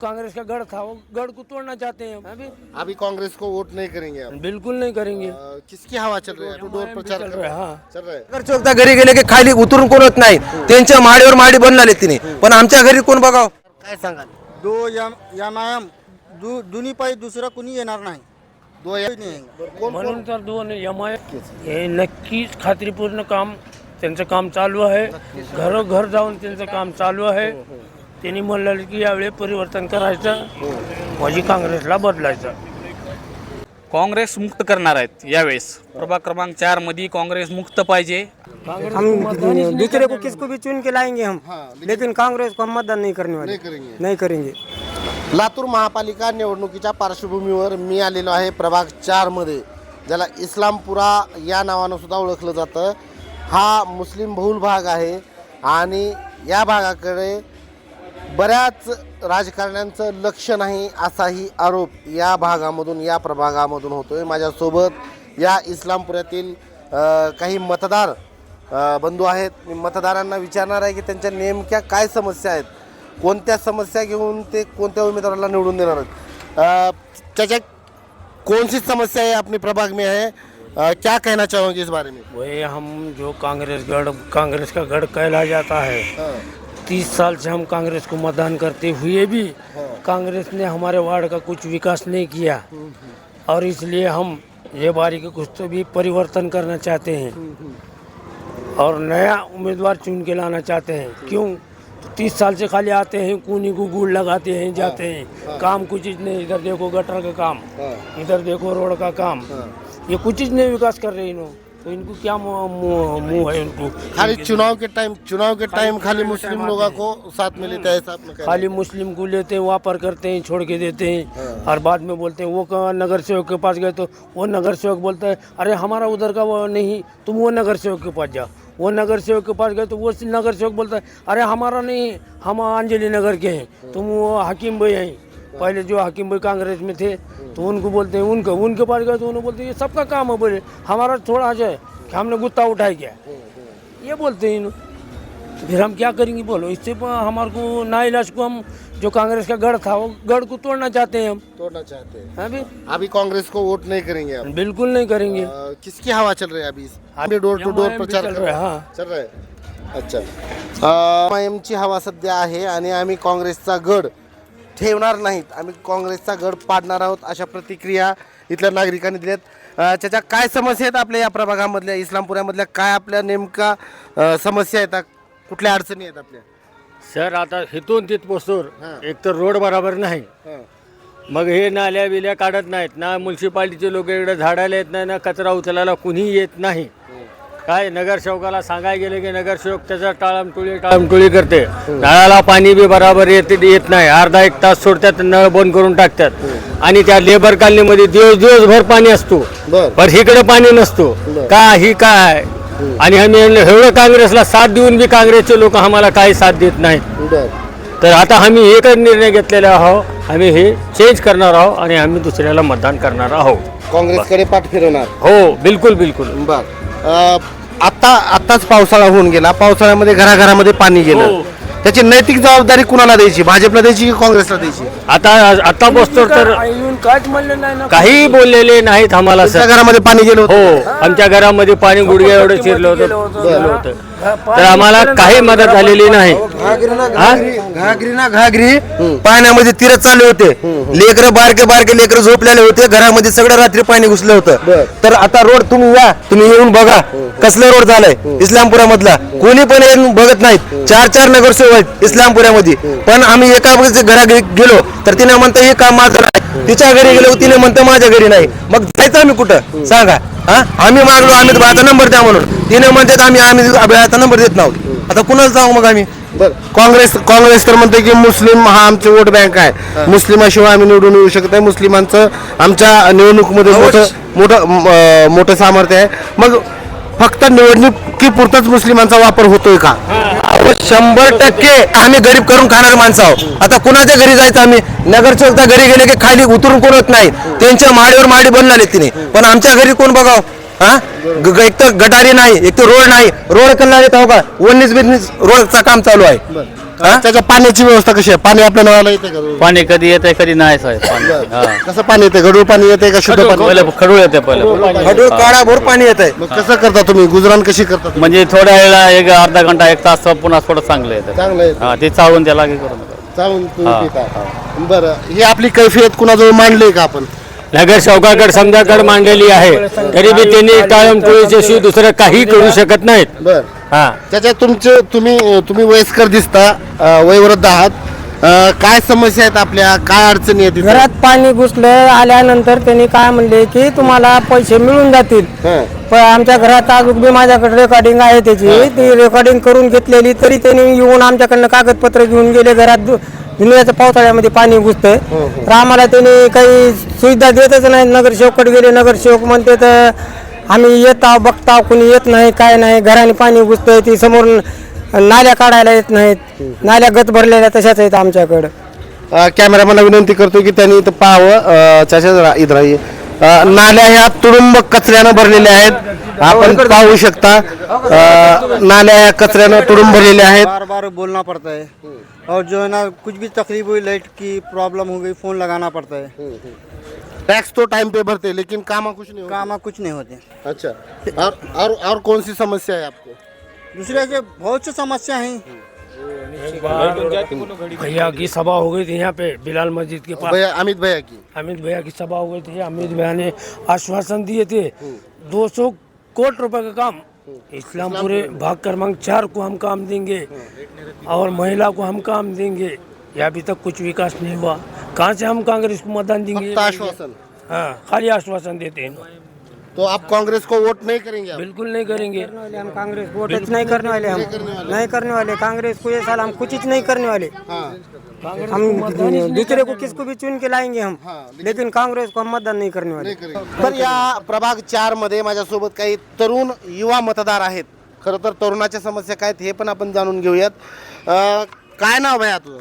कांग्रेस का गढ़ था वो गढ़ को तोड़ना चाहते हैं। हम अभी अभी कांग्रेस को वोट नहीं करेंगे आप बिल्कुल नहीं करेंगे। अ, किसकी हवा चल रही है? डोर प्रचार चल रहा रहे है। हैं। हाँ चल रहा है। नगर चौकता घरी गेले की खाली उतरून कोण होत नाही? त्यांच्या माडीवर माडी बनलाले तिने. पण आमच्या घरी कोण बघाव? काय सांगाल? दो यम यमायम दु दोन्ही पायी दुसरा कुणी येणार नाही. दो या- नाही. कोण म्हणून तर दोन एमआय हे नक्कीच खात्रीपूर्ण काम त्यांचं काम चालू आहे. घरोघर जाऊन त्यांचं काम चालू आहे. त्यांनी म्हणलं की यावेळी परिवर्तन करायचं माझी काँग्रेसला बदलायचं. काँग्रेस मुक्त करणार आहेत यावेळेस. प्रभाग क्रमांक चारमध्ये काँग्रेस मुक्त पाहिजे. हम नहीं दूसरे को? किसको भी चुन के लाएंगे हम. लेकिन कांग्रेस को हम मतदान नहीं करने वाले. नाही करेंगे. नहीं करेंगे. लातूर महापालिका निवडणुकीच्या पार्श्वभूमीवर मी आलेलो आहे प्रभाग चारमध्ये ज्याला इस्लामपुरा या नावानं सुद्धा ओळखलं जातं. हा मुस्लिम बहुल भाग आहे आणि या भागाकडे बऱ्याच राजकारण्यांचं लक्ष नाही असाही आरोप या भागामधून या प्रभागामधून होतोय. माझ्यासोबत या इस्लामपुऱ्यातील अ, काही मतदार बंधू आहेत. मी मतदारांना विचारणार आहे की त्यांच्या नेमक्या काय समस्या आहेत? कोणत्या समस्या घेऊन ते कोणत्या उमेदवाराला निवडून देणार आहेत? त्याच्या कौन सी समस्या है अपने प्रभाग में है अ, क्या कहना चाहोगे इस बारे में? वही हम जो कांग्रेस गढ़ कांग्रेस का गढ़ कहला जाता है। तीस साल से हम कांग्रेस को मतदान करते हुए भी कांग्रेस ने हमारे वार्ड का कुछ विकास नहीं किया। और इसलिए हम ये बारी के कुछ तो भी परिवर्तन करना चाहते हैं। और नया उम्मीदवार चुन के लाना चाहते हैं। क्यों? तो तीस साल से खाली आते हैं कूनी को गुड़ लगाते हैं जाते हैं काम कुछ नहीं इधर देखो गटर का काम इधर देखो रोड का काम। ये कुछ नहीं विकास कर रहे इन्हों। तो इनको क्या मुँह है इनको? खाली चुनाव के टाइम चुनाव के टाइम खाली मुस्लिम लोगों को साथ में लेते हैं साथ में खाली मुस्लिम को लेते हैं वापर करते हैं छोड़ के देते हैं। और बाद में बोलते हैं वो नगर सेवक के पास गए तो वो नगर सेवक बोलता है अरे हमारा उधर का वो नहीं तुम वो नगर सेवक के पास जाओ। वो नगर सेवक के पास गए तो वो नगर सेवक बोलता है अरे हमारा नहीं हम अंजलि नगर के हैं तुम वो हकीम भाई हैं। पहले जो हकीम भाई कांग्रेस में थे तो उनको बोलते हैं उनका उनके पास गए तो उन्होंने बोलते हैं ये सबका काम है बोले हमारा थोड़ा है कि हमने गुत्ता उठाया क्या? ये बोलते हैं फिर हम क्या करेंगे बोलो इससे हमारे को ना इलाज को हम जो कांग्रेस का गढ़ था वो गढ़ को तोड़ना चाहते हैं हम। तोड़ना चाहते हैं। अभी अभी कांग्रेस को वोट नहीं करेंगे आप बिल्कुल नहीं करेंगे। अ, किसकी हवा चल रही है अभी अभी डोर टू डोर प्रचार चल रहा है, हैं। हाँ। चल रहा है। अच्छा। एमची हवा सध्या आहे आणि आम्ही काँग्रेसचा गड ठेवणार नाहीत. आम्ही काँग्रेसचा गड पाडणार आहोत अशा प्रतिक्रिया इथल्या नागरिकांनी दिल्यात. त्याच्या काय समस्या आहेत आपल्या या प्रभागामधल्या इस्लामपुऱ्यामधल्या? काय आपल्या नेमका अ, समस्या आहेत? कुठल्या अडचणी आहेत आपल्या? सर आता इथून तिथपोस्तूर एक तर रोड बरोबर नाही. मग हे नाल्या बिल्या काढत नाहीत. ना म्युन्सिपाल्टीचे लोक इकडे झाडायला येत नाही ना कचरा उचलायला कुणी येत नाही. काय नगरसेवकाला सांगायला गेले की नगरसेवक त्याचा टाळमटोळी टाळमटोळी करते. नळाला पाणी बी बराबर येत येत नाही. अर्धा एक तास सोडतात नळ बंद करून टाकतात. आणि त्या लेबर कॉलनीमध्ये दिवस दिवसभर पाणी असतो. पण इकडे पाणी नसतो. का ही काय? आणि आम्ही एवढं काँग्रेसला साथ देऊन बी काँग्रेसचे लोक आम्हाला काही साथ देत नाहीत. बर. तर आता आम्ही एकच निर्णय घेतलेला आहोत. आम्ही हे चेंज करणार आहोत आणि आम्ही दुसऱ्याला मतदान करणार आहोत. काँग्रेसकडे पाठ फिरवणार हो बिलकुल बिलकुल. बर. आता आताच पावसाळा होऊन गेला. पावसाळ्यामध्ये घराघरामध्ये पाणी गेलं. हो. त्याची नैतिक जबाबदारी कुणाला द्यायची? भाजपला द्यायची की काँग्रेसला द्यायची? आता आता बसतो तर येऊन काहीच म्हणलं नाही ना काही बोललेले नाहीत आम्हाला तुमच्या सर घरामध्ये पाणी गेलं हो आमच्या घरामध्ये पाणी गुडघ्या एवढं शिरलं होतं होतं. गेलं होतं. तर आम्हाला काही मदत झालेली नाही. घागरी ना घागरी घागरी ना घागरी. पाण्यामध्ये तिरत चालले होते. लेकर बारके बारके लेकर झोपलेले होते. घरामध्ये सगळं रात्री पाणी घुसलं होतं. तर आता रोड तुम्ही या. तुम्ही येऊन बघा कसलं रोड झालंय. इस्लामपुरा मधला कोणी पण येऊन बघत नाहीत. चार चार नगरसेवक आहेत इस्लामपुऱ्यामध्ये पण आम्ही एका घरा गेलो. तर तिने म्हणतं हे काम माझं नाही. तिच्या घरी गेलो तिने म्हणतं माझ्या घरी नाही. मग जायचं आम्ही कुठं? सांगा. हा? आम्ही मागलो आम्ही आता नंबर द्या म्हणून. तिने म्हणतात आम्ही आम्ही आता नंबर देत नव्हतो आता कुणाला जाऊ मग आम्ही? काँग्रेस काँग्रेस तर म्हणते की मुस्लिम हा आमची वोट बँक आहे. मुस्लिमाशिवाय आम्ही निवडून येऊ शकत नाही. मुस्लिमांचं आमच्या निवडणुकीमध्ये मोठं मोठं मोठं सामर्थ्य आहे. मग फक्त निवडणुकीपुरताच मुस्लिमांचा वापर होतोय का? शंभर टक्के आम्ही गरीब करून खाणार माणसं आहोत आता कुणाच्या घरी जायचं आम्ही? नगरसेवकता घरी गेले की खाली उतरून कोण होत नाही. त्यांच्या माडीवर माडी बनलाले तिने. पण आमच्या घरी कोण बघाव? हा? एक तर गटारी नाही एक तर रोड नाही. रोड कल्ला येत हो का वन्नीस बिजनेस रोडचं काम चालू आहे. हा? त्याच्या पाण्याची व्यवस्था कशी आहे? पाणी आपल्या नळाला येते का? पाणी कधी येते कधी नाही साहेब. पाणी. कसं पाणी येते गडूळ पाणी येते का शुद्ध पाणी? पहिले खडूळ येते पहिले. खडूळ काळा भोर पाणी येत आहे मग कसं करता तुम्ही? गुजराण कशी करता तुम्ही? म्हणजे थोड्या वेळेला एक अर्धा घंटा एक तास पुन्हा थोडं चांगलं येतं. चांगलं आहे हा ते चाळून त्याला हे करून. चालून तुम्ही पिता. बरं. ही आपली कैफियत कुणाजवळ मांडली का आपण? नगर शौकाकड समजाकड मांडलेली आहे. तरी बी त्यांनी टाळमटोळीच्याशिवाय दुसरं काही करू शकत नाहीत. बर. हा. त्याच्यात तुमचे तुम्ही तुम्ही वयस्कर दिसता अं, वयोवृद्ध आहात. अं, काय समस्या आहेत आपल्या? काय अडचणी आहेत इथे? घरात पाणी घुसलं आल्यानंतर त्यांनी काय म्हणले की तुम्हाला पैसे मिळून जातील. हं. पण आमच्या घरात अजून बी माझ्याकडे रेकॉर्डिंग आहे त्याची. ती रेकॉर्डिंग करून घेतलेली तरी त्यांनी येऊन आमच्याकडनं कागदपत्र घेऊन गेले. घरात दु- दुनियाच्या पावसाळ्यामध्ये पाणी घुसतंय. तर आम्हाला त्यांनी काही सुविधा देतच नाही. नगरसेवकडे गेले नगरसेवक म्हणते तर आम्ही येत आहो बघता आहो, कोणी येत नाही काय नाही घराने पाणी घुसतंय ती समोर नाल्या काढायला येत नाहीत. नाल्या गत भरलेल्या तशाच आहेत आमच्याकडं. कॅमेरामॅनला विनंती करतो की त्यांनी इथं पाहावं. रा- इथं राही. नाल्या ह्या तुडुंब कचऱ्यानं भरलेल्या आहेत. आपण पाहू शकता. नाल्या ह्या कचऱ्यानं तुडुंब भरलेल्या आहेत. बार बार बोलना पड़ता है और जो है ना कुछ भी तकलीफ हुई लाइट की प्रॉब्लम हो गई फ़ोन लगाना पड़ता है टैक्स तो टाइम पे भरते लेकिन काम कुछ नहीं होता। काम कुछ नहीं होते। अच्छा और और और कौन सी समस्या है आपको? दूसरे के बहुत सी समस्या हैं। भैया की सभा हो गई थी यहाँ पे बिलाल मस्जिद के पास। भैया अमित भैया की। अमित भैया की सभा हो गई थी अमित भैया ने आश्वासन दिए थे 200 करोड़ रुपए का काम। इस्लामपुरे भाग क्रमांक चार को हम काम देंगे और महिला को हम काम देंगे। ये अभी तक कुछ विकास नहीं हुआ। कहाँ से हम कांग्रेस को मतदान देंगे? फक्त आश्वासन। हाँ खाली आश्वासन देते हैं। तो आप कांग्रेस को वोट नहीं करेंगे आप? बिल्कुल नहीं करेंगे। वाले हम कांग्रेस को टच नहीं करने वाले हम। नहीं करने वाले। कांग्रेस को ये साल हम कुछ ही नहीं करने वाले। हम दूसरे को किसको भी चुन के लाएंगे हम। लेकिन कांग्रेस को हम मतदान नहीं करने वाले। तर या प्रभाग चारमध्ये माझ्यासोबत काही तरुण युवा मतदार आहेत. खरं तर तरुणाच्या समस्या काय आहेत हे पण आपण जाणून घेऊयात. अं, काय नाव भैया तुझं?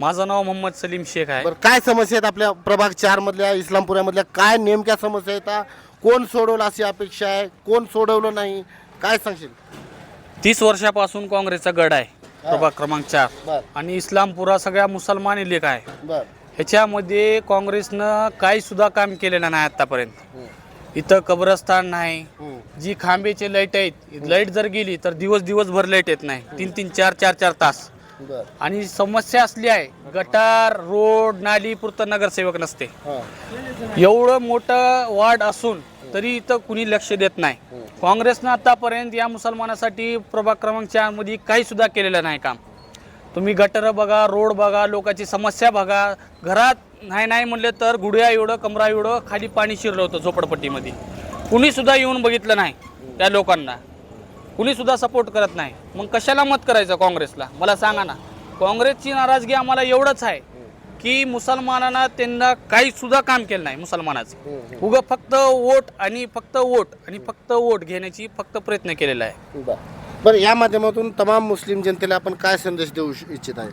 माझं नाव मोहम्मद सलीम शेख आहे. बरं काय समस्या आहेत आपल्या प्रभाग चार मधल्या इस्लामपुऱ्यामधल्या काय नेमक्या समस्या आहेत? कोण सोडवलं अशी अपेक्षा आहे? कोण सोडवलं नाही? काय सांगशील? तीस वर्षापासून काँग्रेसचा गड आहे प्रभाग क्रमांक चार. बर. आणि इस्लामपुरा सगळ्या मुसलमान लेख आहे. बर. ह्याच्यामध्ये काँग्रेसनं काही सुद्धा काम केलेलं नाही आतापर्यंत. इथं कब्रस्तान नाही. जी खांबेचे लाइट आहेत लाइट जर गेली तर दिवस दिवसभर लाइट येत नाही. तीन तीन चार चार चार तास. आणि समस्या असली आहे गटार रोड नाली पुरतं नगरसेवक नसते. हां. एवढं मोठं वार्ड असून तरी इथं कुणी लक्ष देत नाही. काँग्रेसनं आतापर्यंत या मुसलमानासाठी प्रभाग क्रमांक चारमध्ये काही सुद्धा केलेलं नाही काम. तुम्ही गटर बघा रोड बघा लोकांची समस्या बघा. घरात नाही नाही म्हणले तर गुडया एवढं कमरा एवढं खाली पाणी शिरलं होतं झोपडपट्टीमध्ये. कुणी सुद्धा येऊन बघितलं नाही त्या लोकांना. कुणी सुद्धा सपोर्ट करत नाही. मग कशाला मत करायचं काँग्रेसला? मला सांगा ना. काँग्रेसची नाराजगी आम्हाला एवढंच आहे की मुसलमानांना त्यांना काही सुद्धा काम केलं नाही मुसलमानाचे. उगं फक्त वोट आणि फक्त वोट आणि फक्त वोट घेण्याची फक्त प्रयत्न केलेला आहे. बर. या माध्यमातून तमाम मुस्लिम जनतेला आपण काय संदेश देऊ इच्छित आहे?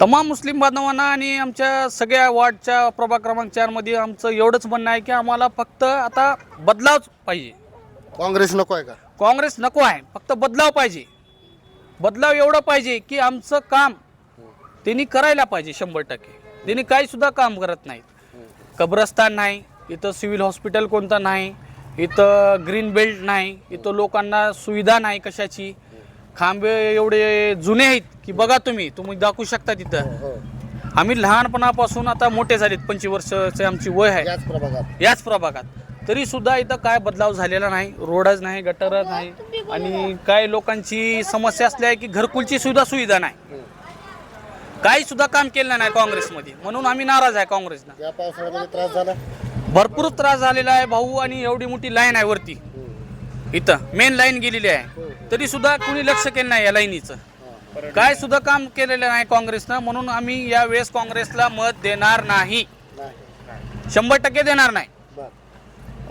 तमाम मुस्लिम बांधवांना आणि आमच्या सगळ्या वार्डच्या प्रभाग क्रमांक चारमध्ये आमचं एवढंच म्हणणं आहे की आम्हाला फक्त आता बदलावच पाहिजे. काँग्रेस नको आहे का? काँग्रेस नको आहे फक्त बदलाव पाहिजे. बदलाव एवढं पाहिजे की आमचं काम त्यांनी करायला पाहिजे शंभर टक्के. त्यांनी काही सुद्धा काम करत नाहीत. कब्रस्तान नाही इथं सिव्हिल हॉस्पिटल कोणतं नाही इथं ग्रीन बेल्ट नाही इथं लोकांना सुविधा नाही कशाची. खांबे एवढे जुने आहेत की बघा तुम्ही तुम्ही दाखवू शकता तिथं. आम्ही लहानपणापासून आता मोठे झालेत पंचवीस वर्षाचे आमची वय आहे. याच प्रभागात. याच प्रभागात. तरी सुद्धा इथं काय बदलाव झालेला नाही रोडच नाही गटरच नाही आणि काय लोकांची समस्या असल्या आहे की घरकुलची सुद्धा सुविधा नाही. काही सुद्धा काम केलं नाही काँग्रेसमध्ये म्हणून आम्ही नाराज आहे काँग्रेसनं या पावसाळ्यामध्ये त्रास झाला? भरपूर त्रास झालेला आहे भाऊ आणि एवढी मोठी लाईन आहे वरती. इथं मेन लाईन गेलेली आहे. तरी सुद्धा कुणी लक्ष केलं नाही या लाईनीचं. काय सुद्धा काम केलेलं नाही काँग्रेसनं म्हणून आम्ही या वेळेस काँग्रेसला मत देणार नाही. शंभर टक्के देणार नाही.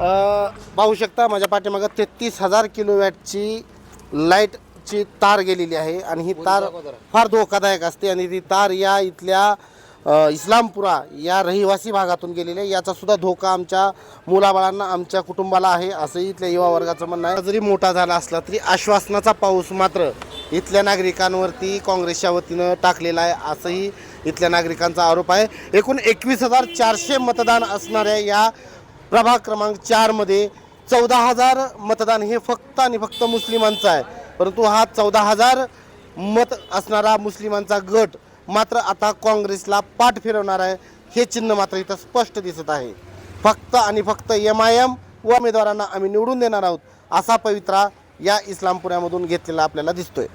पाहू शकता माझ्या पाठीमागं तेहतीस हजार किलोवॅटची लाईटची तार गेलेली आहे आणि ही तार फार धोकादायक असते आणि ती तार या इथल्या इस्लामपुरा या रहिवासी भागातून गेलेली आहे. याचा सुद्धा धोका आमच्या मुलाबाळांना आमच्या कुटुंबाला आहे असंही इथल्या युवा वर्गाचं म्हणणं आहे. जरी मोठा झाला असला तरी आश्वासनाचा पाऊस मात्र इथल्या नागरिकांवरती काँग्रेसच्या वतीनं टाकलेला आहे असंही इथल्या नागरिकांचा आरोप आहे. एकूण एकवीस हजार चारशे मतदान असणाऱ्या या प्रभाग क्रमांक चारमध्ये चौदा हजार मतदान हे फक्त आणि फक्त मुस्लिमांचं आहे. परंतु हा चौदा हजार मत असणारा मुस्लिमांचा गट मात्र आता काँग्रेसला पाठ फिरवणार आहे. हे चिन्ह मात्र इथं स्पष्ट दिसत आहे. फक्त आणि फक्त एम आय एम व उमेदवारांना आम्ही निवडून देणार आहोत असा पवित्रा या इस्लामपुऱ्यामधून घेतलेला आपल्याला दिसतोय.